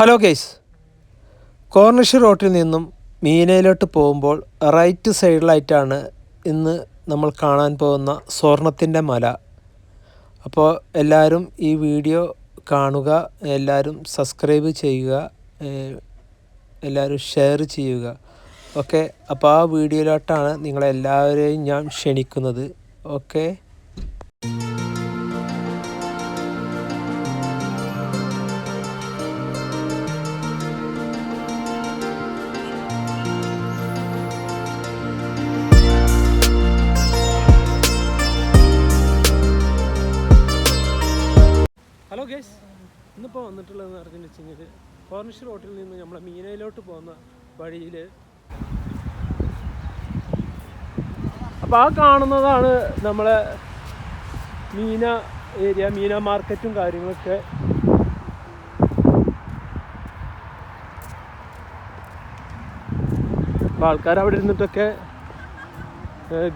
Hello guys Corniche റോട്ടിൽ നിന്നും മീനയിലോട്ട് പോകുമ്പോൾ റൈറ്റ് സൈഡിലായിട്ടാണ് ഇന്ന് നമ്മൾ കാണാൻ പോകുന്ന സ്വർണത്തിന്റെ മല. അപ്പോൾ എല്ലാവരും ഈ വീഡിയോ കാണുക എല്ലാവരും സബ്സ്ക്രൈബ് ചെയ്യുക എല്ലാവരും ഷെയർ ചെയ്യുക. ഓക്കെ അപ്പോൾ ആ വീഡിയോയിലോട്ടാണ് നിങ്ങളെല്ലാവരെയും ഞാൻ ക്ഷണിക്കുന്നത്. ഓക്കെ ഗേസ് ഇന്നിപ്പോൾ വന്നിട്ടുള്ളതെന്ന് പറഞ്ഞു കഴിഞ്ഞാൽ കോർണിഷ് റോട്ടിൽ നിന്ന് നമ്മളെ മീനയിലോട്ട് പോകുന്ന വഴിയിൽ അപ്പോൾ ആ കാണുന്നതാണ് നമ്മളെ മീന ഏരിയ മീന മാർക്കറ്റും കാര്യങ്ങളൊക്കെ. അപ്പോൾ ആൾക്കാർ അവിടെ ഇരുന്നിട്ടൊക്കെ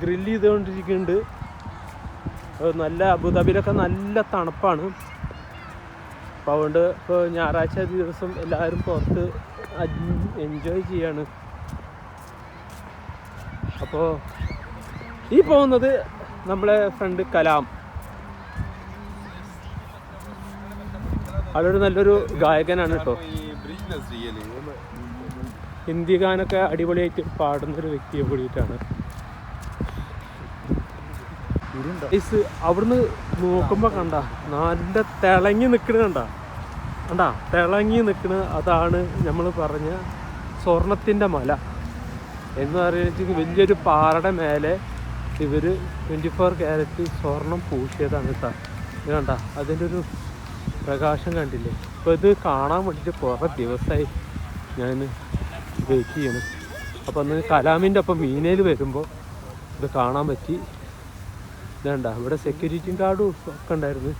ഗ്രില്ല് ചെയ്തുകൊണ്ടിരിക്കുന്നുണ്ട്. നല്ല അബുദാബിയിലൊക്കെ നല്ല തണുപ്പാണ്. അപ്പോൾ അതുകൊണ്ട് ഇപ്പോൾ ഞായറാഴ്ച ദിവസം എല്ലാവരും പുറത്ത് എൻജോയ് ചെയ്യാണ്. അപ്പോൾ ഈ പോകുന്നത് നമ്മളെ ഫ്രണ്ട് കലാം. ആളൊരു നല്ലൊരു ഗായകനാണ് കേട്ടോ. ഹിന്ദി ഗാനൊക്കെ അടിപൊളിയായിട്ട് പാടുന്നൊരു വ്യക്തിയെ കൂടിയിട്ടാണ്. ഐസ് അവിടുന്ന് നോക്കുമ്പോ കണ്ട നല്ല തിളങ്ങി നിക്കണ കണ്ട. കണ്ട തിളങ്ങി നിക്കണ അതാണ് നമ്മൾ പറഞ്ഞ സ്വർണത്തിന്റെ മല. എന്ന് പറയുന്നത് വലിയൊരു പാറയുടെ മേലെ ഇവർ ട്വന്റി ഫോർ ക്യാരറ്റ് സ്വർണം പൂശിയതാണ് സാർ ഇത് കണ്ട അതിന്റെ ഒരു പ്രകാശം കണ്ടില്ലേ? അപ്പോൾ ഇത് കാണാൻ വേണ്ടിയിട്ട് കുറേ ദിവസമായി ഞാൻ വെയിറ്റ് ചെയ്യണം. അപ്പോൾ അന്ന് കലാമിന്റെ ഒപ്പം മീനയിൽ വരുമ്പോൾ ഇത് കാണാൻ പറ്റി. ഇതണ്ട ഇവിടെ സെക്യൂരിറ്റിയും കാർഡും ഒക്കെ ഉണ്ടായിരുന്നു.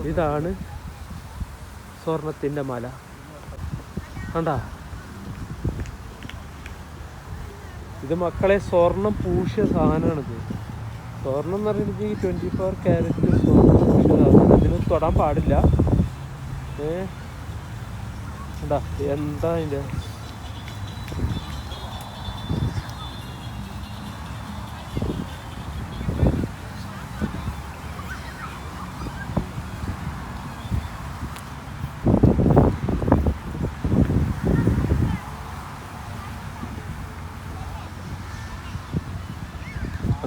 ഇതാണ് സ്വർണത്തിന്റെ മല. കണ്ട? ഇത് മക്കളെ സ്വർണം പൂശിയ സാധനമാണിത്. സ്വർണം എന്ന് പറയുന്നത് ഈ ട്വന്റി ഫോർ ക്യാരറ്റ് സ്വർണം പൂശിയ സാധനം അതിന് തൊടാൻ പാടില്ല. ഏ? എന്താ എന്താ അതിന്റെ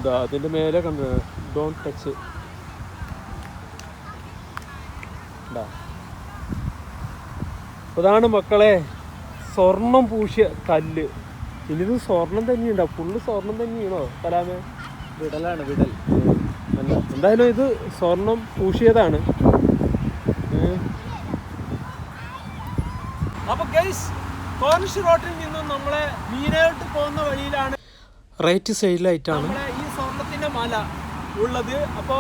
അതാ അതിന്റെ മേലെ കണ്ടു? ഡോണ്ട് ടച്ച് അതാണ് മക്കളെ സ്വർണം പൂശിയ കല്ല്. ഇനിത് സ്വർണം തന്നെയുണ്ടോ? ഫുള്ള് സ്വർണം തന്നെയാണോ? കലാമേ? വിടലാണ് വിടൽ. എന്തായാലും ഇത് സ്വർണം പൂശിയതാണ്. അപ്പൊ ഗൈസ് കോർണിഷ് റോട്ടിൽ നിന്നും നമ്മളെ മീനായിട്ട് പോകുന്ന വഴിയിലാണ്. റൈറ്റ് സൈഡിലായിട്ടാണ്. മല ഉള്ളത്. അപ്പോ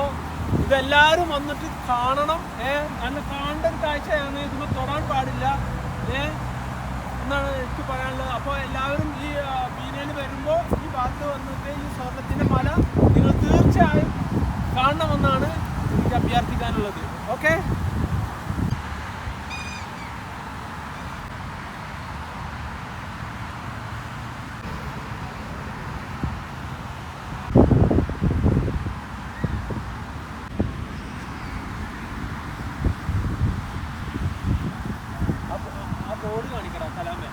ഇതെല്ലാരും വന്നിട്ട് കാണണം. ഏ അന്ന് കാണേണ്ട ഒരു കാഴ്ചയാണ്. ഇതിന് തൊടാൻ പാടില്ല. ഏ എന്നാണ് എനിക്ക് പറയാനുള്ളത്. അപ്പോൾ എല്ലാവരും ഈ ബീനയിൽ വരുമ്പോൾ ഈ ഭാഗത്ത് വന്നിട്ട് ഈ സ്വർണത്തിന്റെ മല നിങ്ങൾ തീർച്ചയായും കാണണമെന്നാണ് എനിക്ക് അഭ്യർത്ഥിക്കാനുള്ളത്. ഓക്കെ? ബോർഡ് കാണിക്കടാ കലാമേ.